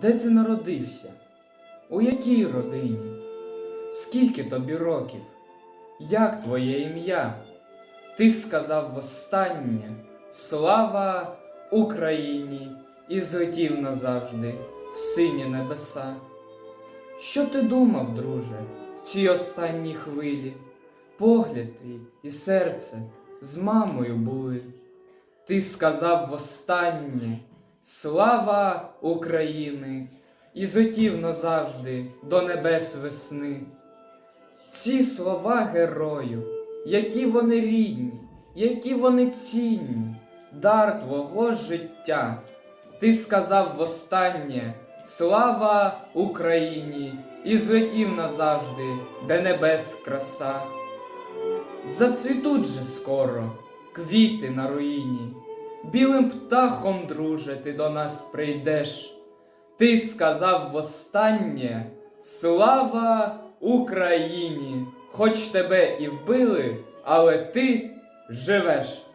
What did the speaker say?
Де ти народився? У якій родині? Скільки тобі років? Як твоє ім'я? Ти сказав востаннє Слава Україні і злетів назавжди в сині небеса. Що ти думав, друже, в цій останній хвилі? Погляд твій і серце з мамою були. Ти сказав востаннє Слава України і злетів назавжди до небес весни. Ці слова герою, які вони рідні, які вони цінні, дар твого життя. Ти сказав востаннє Слава Україні і злетів назавжди, де небес краса. Зацвітуть же скоро квіти на руїні, білим птахом, друже, ти до нас прийдеш. Ти сказав востаннє Слава Україні! Хоч тебе і вбили, але ти живеш.